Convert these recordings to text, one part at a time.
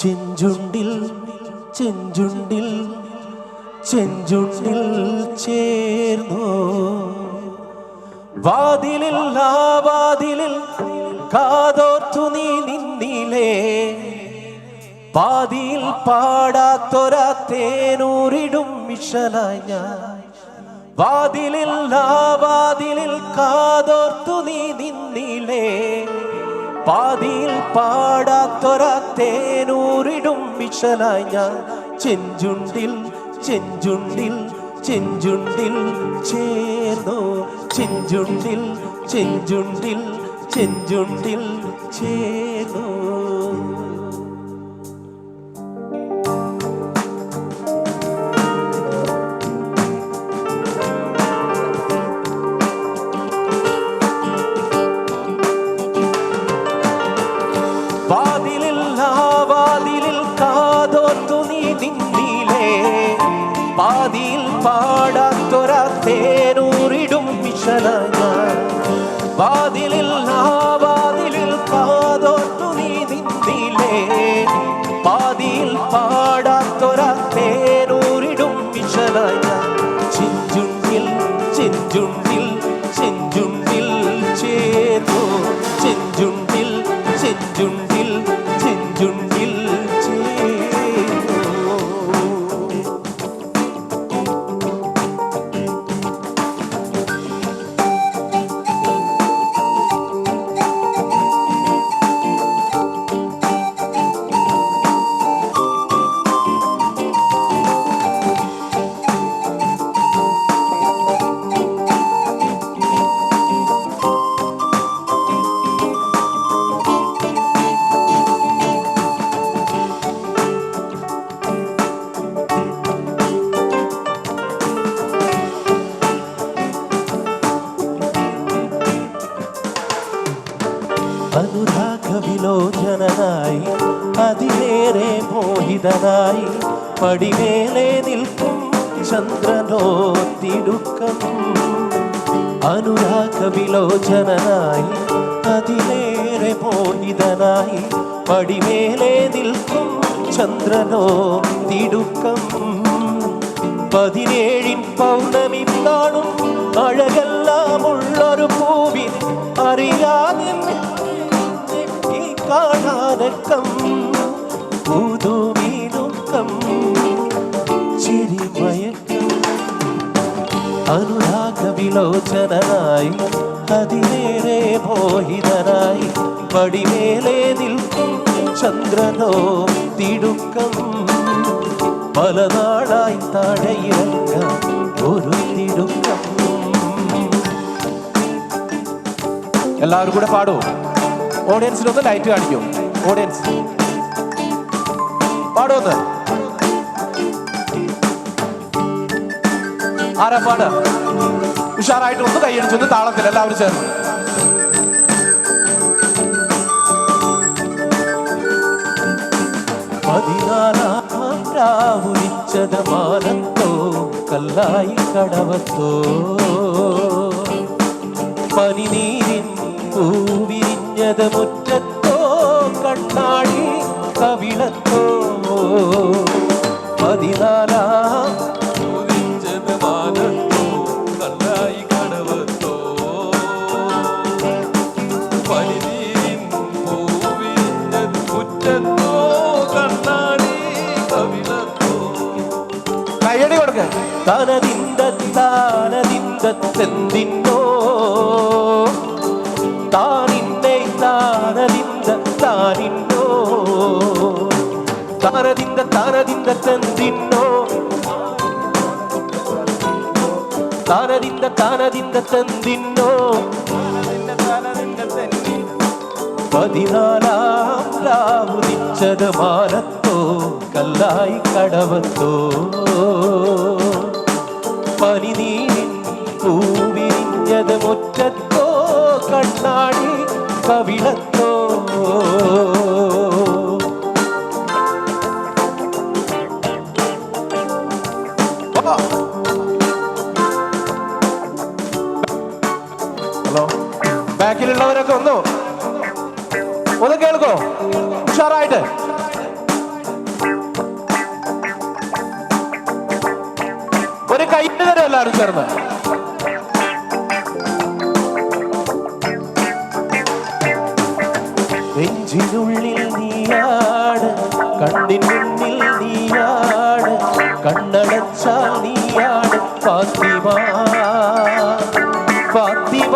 ചെഞ്ചുണ്ടിൽ ചെഞ്ചുണ്ടിൽ ചെഞ്ചുണ്ടിൽ ചേർന്നു. വാതിലിൽ ആ വാതിലിൽ കാതോർത്തു നീ നിന്നിലേ. പാതിയിൽ പാടാത്തൊരാ തേനൂരിടും മിഷലായി ഞാൻ. വാതിലിൽ ആ വാതിലിൽ കാതോർത്തു നീ നിന്നിലേ. പാതിയിൽ പാടാത്തൊരാത്തേനൂറിടും മിഷലായി ഞാൻ. ചെഞ്ചുണ്ടിൽ ചെഞ്ചുണ്ടിൽ ചെഞ്ചുണ്ടിൽ ചേർന്നു. ചെഞ്ചുണ്ടിൽ ചെഞ്ചുണ്ടിൽ ചെഞ്ചുണ്ടിൽ ചേർന്നോ. ಧನಾಗಿ അനുരാഗവിലോചനായി അതിലേറെ മോഹിതനായി പടിമേലെ നിൽക്കും ചന്ദ്രനോ തിടുക്കം അനുരാഗവിലോചനായി അതിലേറെ മോഹിതനായി പടിമേലെ നിൽക്കും ചന്ദ്രനോ തിടുക്കം പതിനേഴിൻ പൗർണമി കാണും അഴകെല്ലാം ഉള്ളൊരു പൂവിൻ അറിയാതെ ഈ ചിരി മയക്കം അനുരാഗ വിലോചനായി അതിനേറെ മോഹിതനായി പടിമേലെ നിൽക്കും ചന്ദ്രനോ തിടുക്കം. പല നാളായി താഴെയിറങ്ങാൻ ഒരു തിടുക്കം. എല്ലാവരും കൂടെ പാടൂ. ഓഡിയൻസിനൊന്ന് ലൈറ്റ് കാണിക്കൂ. ഓഡിയൻസ് പാടുമെന്ന് ആരാ പാട്? ഉഷാറായിട്ട് ഒന്ന് കൈയടിച്ചൊന്ന് താളത്തിൽ എല്ലാവരും ചേർന്ന്. പതിനാലാം കല്ലായി കടവത്തോ. പനിനീരിൻ പൂവിരിഞ്ഞത് മുറ്റത്തോ കണ്ണാടി കവിളത്തോ? പതിനാലാം പൂവിരിഞ്ഞത് മാനത്തോ കല്ലായി കടവത്തോ? പനിനീരിൻ പൂവിരിഞ്ഞത് മുറ്റത്തോ കണ്ണാടി കവിളത്തോ? കയ്യടി കൊടുക്ക. തനതിന്ത താനതിന്തെന്തിന്നോ താനിന്നെ താനതിന്ത താനിന്നോ താനതിന്ത താനതിന്തെന്തിന്നോ താനതിന്ത താനതിന്തെന്തിന്നോ പതിനാലാം രാവുദിച്ചത് മാനത്തോ കല്ലായി കടവത്തോ പനിനീരിൻ പൂവിരിഞ്ഞത് മുറ്റത്തോ കണ്ണാടി കവിളത്തോ? ഹലോ. ബാക്കിലുള്ളവരൊക്കെ ഒന്നോ ഒന്ന് കേൾക്കോ? ഉഷാറായിട്ട്. ഒരു കൈ തരും എല്ലാവരും ചേർന്ന്? നെഞ്ചിനുള്ളിൽ നീയാണ് കണ്ണിൻ മുന്നിൽ നീയാണ് കണ്ണടച്ചാൽ നീയാണ് ഫാത്തിമ ഫാത്തിമ.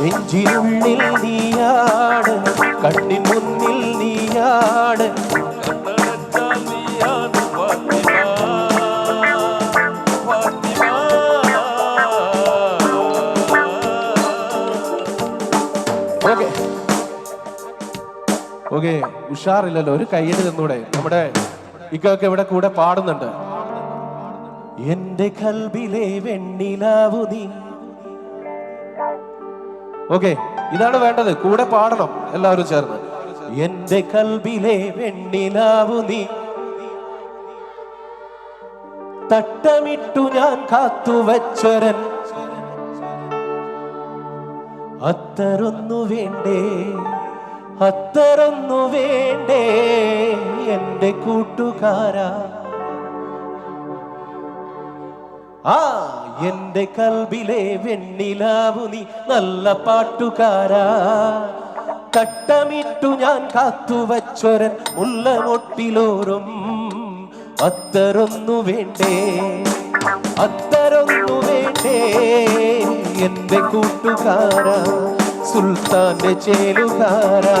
നെഞ്ചിനുള്ളിൽ നീയാണ് കണ്ണിൻ മുന്നിൽ നീയാണ് ഓക്കെ ഉഷാറില്ലല്ലോ. ഒരു കയ്യിൽ നിന്നൂടെ. നമ്മുടെ ഇക്കൊക്കെ ഇവിടെ കൂടെ പാടുന്നുണ്ട്. എന്റെ കൽബിലെ വെണ്ണിലാവു നീ. ഓക്കെ ഇതാണ് വേണ്ടത്. കൂടെ പാടണം എല്ലാവരും ചേർന്ന്. എന്റെ കൽബിലെ വെണ്ണിലാവു നീ. തട്ടമിട്ടു ഞാൻ കാത്തു കാത്തുവച്ചൊരൻ. അത്തരൊന്നു വേണ്ടേ? അത്തരൊന്നു വേണ്ടേ എന്റെ കൂട്ടുകാരാ? ആ എന്റെ കൽബിലെ വെണ്ണിലാവു നീ നല്ല പാട്ടുകാരാ. കട്ടമിട്ടു ഞാൻ കാത്തുവച്ചൊരൻ ഉള്ള മൊട്ടിലോറും അത്തരൊന്നു വേണ്ടേ അത്തരൊന്നു വേണ്ടേ എന്റെ കൂട്ടുകാരാ. సుల్తాన్ చేరుగారా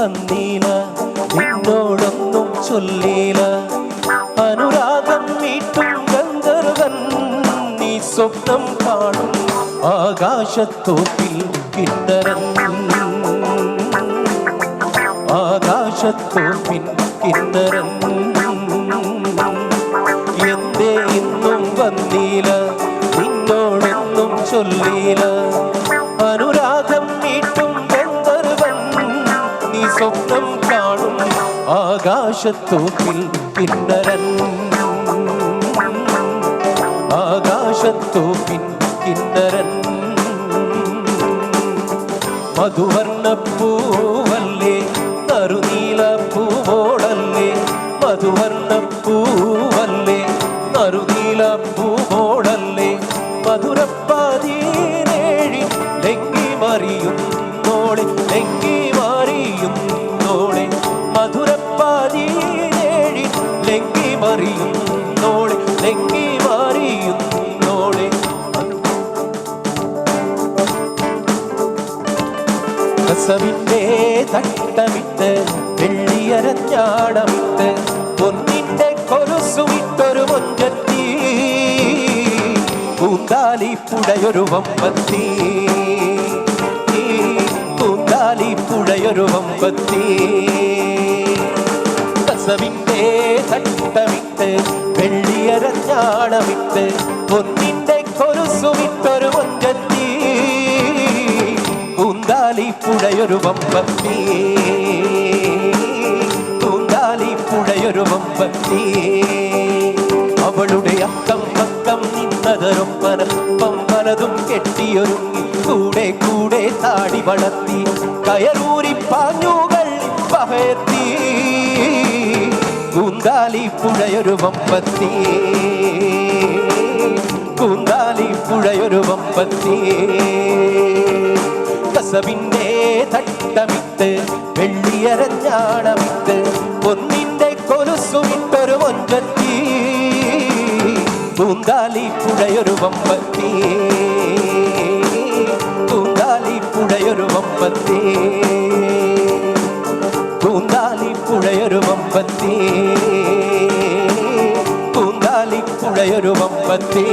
വന്നീല നിന്നോടൊന്നും ചൊല്ലീല അനുരാഗം മീട്ടും ഗന്ധർവൻ നീ സ്വപ്നം കാണും ആകാശത്തോപ്പിൽ കിന്നരൻ ആകാശത്തോപ്പിൻ കിന്നരൻ സ്വപ്നം കാണും ആകാശത്തു കിന്നരൻ. ആകാശത്തു കിന്നരൻ. മധുവർണ പൂവല്ലേ നറുനീല പൂവോടല്ലേ മധുവർണ പൂവല്ലേ നറുനീല പൂവോടല്ലേ മധുരപ്പാതീനേഴി കസവിന്റെ തട്ടമിട്ട് വെള്ളിയരഞ്ഞാടമിട്ട് പൊന്നിന്റെ കൊലുസുമിട്ടൊരു മൊഞ്ചത്തി പൂന്താലി പുഴയൊരു വമ്പത്തി പൂന്താലി പുഴയൊരു വമ്പത്തി. കസവിന്റെ തട്ടമിട്ട് വെള്ളിയരഞ്ഞാടമിട്ട് പൊന്നിന്റെ കൊലുസുമിട്ടൊരു പുഴയൊരു വമ്പത്തി തൂങ്കാലി പുഴയൊരു വമ്പത്തി അവളുടെ അക്കം പക്കം നിന്നതൊരൊപ്പനപ്പം പലതും കെട്ടിയൊരുങ്ങി കൂടെ കൂടെ താടി വളർത്തി കയറൂരി പാഞ്ഞുകൾ പകർത്തി. കൂന്താലി പുഴയൊരു വമ്പത്തി കൂന്താലി പുഴയൊരു വമ്പത്തി കസവിന്റെ തട്ടമിട്ട് വെള്ളിയരഞ്ഞാണമിട്ട് പൊന്നിന്റെ കൊലുസുമിട്ടൊരു മൊഞ്ചത്തി പൂന്താലി പുഴയൊരു വമ്പത്തി പൂന്താലി പുഴയൊരു വമ്പത്തി പൂന്താലി പുഴയൊരു വമ്പത്തി പൂന്താലി പുഴയൊരു വമ്പത്തി